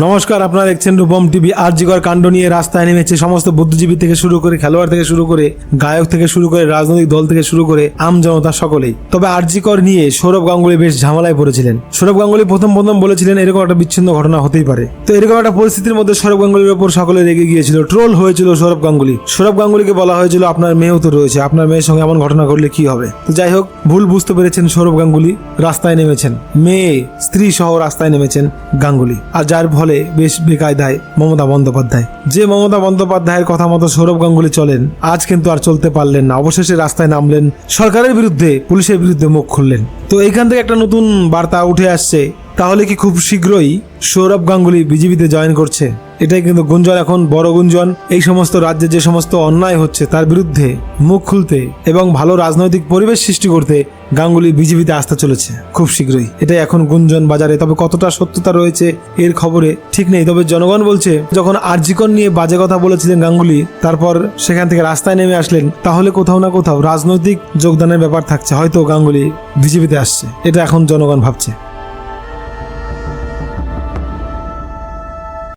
নমস্কার, আপনারা দেখছেন রূপম টিভি। আর আরজিকর কাণ্ড নিয়ে রাস্তায় নেমেছে সমস্ত বুদ্ধিজীবী থেকে শুরু করে, খেলোয়াড় থেকে শুরু করে, গায়ক থেকে শুরু করে, রাজনৈতিক দল থেকে শুরু করে, আম জনতা সকলেই। তবে আরজিকর নিয়ে সৌরভ গাঙ্গুলি বেশ ঝামেলায় পড়েছিলেন। সৌরভ গাঙ্গুলি প্রথম প্রথম বলেছিলেন, এরকম একটা বিচ্ছিন্ন ঘটনা হতেই পারে। তো এরকম একটা পরিস্থিতির মধ্যে সৌরভ গাঙ্গুলির ওপর সকলে রেগে গিয়েছিল, ট্রোল হয়েছিল সৌরভ গাঙ্গুলি। সৌরভ গাঙ্গুলিকে বলা হয়েছিল, আপনার মেয়েও তো রয়েছে, আপনার মেয়ের সঙ্গে এমন ঘটনা ঘটলে কি হবে? তো যাই হোক, ভুল বুঝতে পেরেছেন সৌরভ গাঙ্গুলি, রাস্তায় নেমেছেন। মেয়ে, স্ত্রী সহ রাস্তায় নেমেছেন গাঙ্গুলি। আর যার ফলে বেশ বেকায়দায় মমতা বন্দ্যোপাধ্যায়। যে মমতা বন্দ্যোপাধ্যায়ের কথা মতো সৌরভ গাঙ্গুলি চলেন, আজ কিন্তু আর চলতে পারলেন না। অবশেষে রাস্তায় নামলেন সরকারের বিরুদ্ধে, পুলিশের বিরুদ্ধে মুখ খুললেন। তো এইখান থেকে একটা নতুন বার্তা উঠে আসছে তাহলে কি খুব শীঘ্রই সৌরভ গাঙ্গুলি বিজেপিতে জয়েন করছে? এটাই কিন্তু গুঞ্জন এখন, বড় গুঞ্জন। এই সমস্ত রাজ্যে যে সমস্ত অন্যায় হচ্ছে, তার বিরুদ্ধে মুখ খুলতে এবং ভালো রাজনৈতিক পরিবেশ সৃষ্টি করতে গাঙ্গুলি বিজেপিতে আসতে চলেছে, খুব শীঘ্রই। এটাই এখন গুঞ্জন বাজারে। তবে কতটা সত্যতা রয়েছে, এর খবরে ঠিক নেই। তবে জনগণ বলছে, যখন আরজিকন নিয়ে বাজে কথা বলেছিলেন গাঙ্গুলি, তারপর সেখান থেকে রাস্তায় নেমে আসলেন, তাহলে কোথাও না কোথাও রাজনৈতিক যোগদানের ব্যাপার থাকছে। হয়তো গাঙ্গুলি বিজেপিতে আসছে। এটা এখন জনগণ ভাবছে।